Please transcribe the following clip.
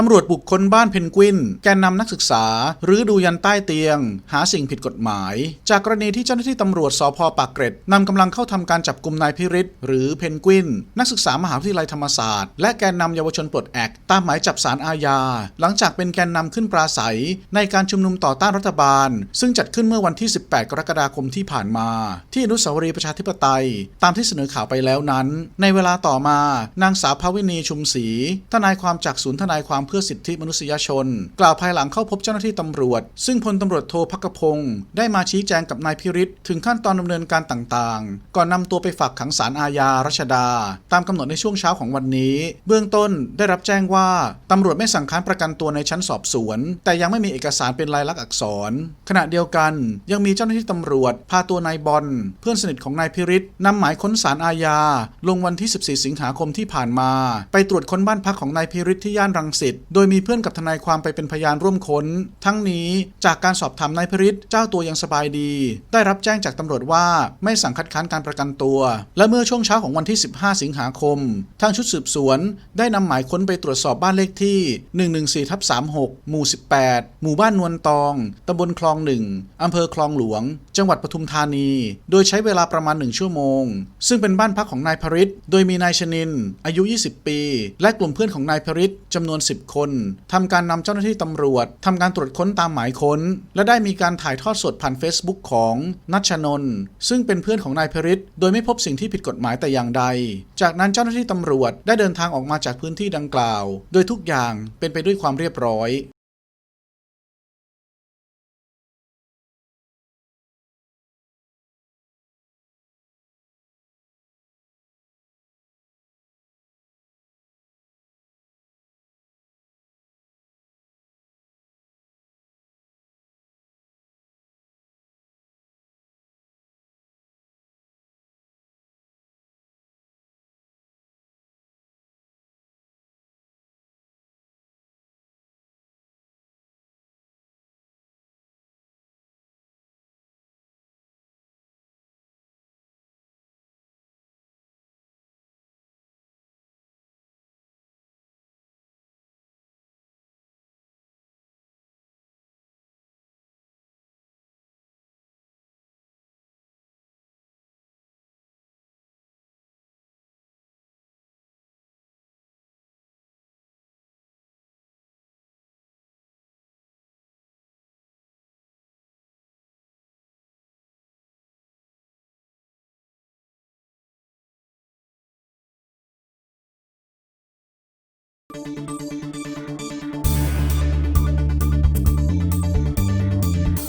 ตำรวจบุกค้นบ้านเพนกวิน แกนนำนักศึกษา หรือดูยันใต้เตียง หาสิ่งผิดกฎหมาย จากกรณีที่เจ้าหน้าที่ตำรวจสพปากเกร็ดนำกำลังเข้าทำการจับกลุ่มนายพิริศหรือเพนกวิน นักศึกษามหาวิทยาลัยธรรมศาสตร์ และแกนนำเยาวชนปลดแอกตามหมายจับสารอาญา หลังจากเป็นแกนนำขึ้นปราศัย ในการชุมนุมต่อต้านรัฐบาล ซึ่งจัดขึ้นเมื่อวันที่ 18 กรกฎาคมที่ผ่านมา ที่อนุสาวรีย์ประชาธิปไตย ตามที่เสนอข่าวไปแล้วนั้น ในเวลาต่อมา นางสาวภาวินีชุมศรีทนายความจากศูนย์ทนายความเพื่อสิทธิมนุษยชน กล่าวภายหลังเข้าพบเจ้าหน้าที่ตำรวจ ซึ่งพลตำรวจโทพักพงศ์ได้มาชี้แจงกับนายพิริศถึงขั้นตอนดำเนินการต่างๆ ก่อนนำตัวไปฝากขังศาลอาญารัชดา ตามกำหนดในช่วงเช้าของวันนี้ เบื้องต้นได้รับแจ้งว่าตำรวจไม่สั่งค้านประกันตัวในชั้นสอบสวน แต่ยังไม่มีเอกสารเป็นลายลักษณ์อักษร ขณะเดียวกันยังมีเจ้าหน้าที่ตำรวจ พาตัวนายบอลเพื่อนสนิทของนายพิริศนำหมายค้นศาลอาญาลงวันที่ 14 สิงหาคมที่ผ่านมา ไปตรวจค้นบ้านพักของนายพิริศที่ย่านรังสิตโดยมีเพื่อนกับทนายความไปเป็นพยานร่วมค้น ทั้งนี้จากการสอบถามนายพริศเจ้าตัวยังสบายดี ได้รับแจ้งจากตำรวจว่าไม่สั่งคัดค้านการประกันตัว และเมื่อช่วงเช้าของวันที่ 15 สิงหาคม ทางชุดสืบสวน ได้นำหมายค้นไปตรวจสอบบ้านเลขที่ 114ทับ36 หมู่ 18 หมู่บ้านนวลตอง ตำบลคลองหนึ่งอำเภอคลองหลวง จังหวัดปทุมธานี โดยใช้เวลาประมาณ 1 ชั่วโมง ซึ่งเป็นบ้านพักของนายพริตโดยมีนายชนิน อายุ 20 ปี และกลุ่มเพื่อนของนายพริตจำนวน 10คนทำการนำเจ้าหน้าที่ตำรวจทำการตรวจค้นตามหมายค้น และได้มีการถ่ายทอดสดผ่าน Facebook ของนัชชนนท์ซึ่งเป็นเพื่อนของนายพริตโดยไม่พบสิ่งที่ผิดกฎหมายแต่อย่างใด จากนั้นเจ้าหน้าที่ตำรวจได้เดินทางออกมาจากพื้นที่ดังกล่าว โดยทุกอย่างเป็นไปด้วยความเรียบร้อย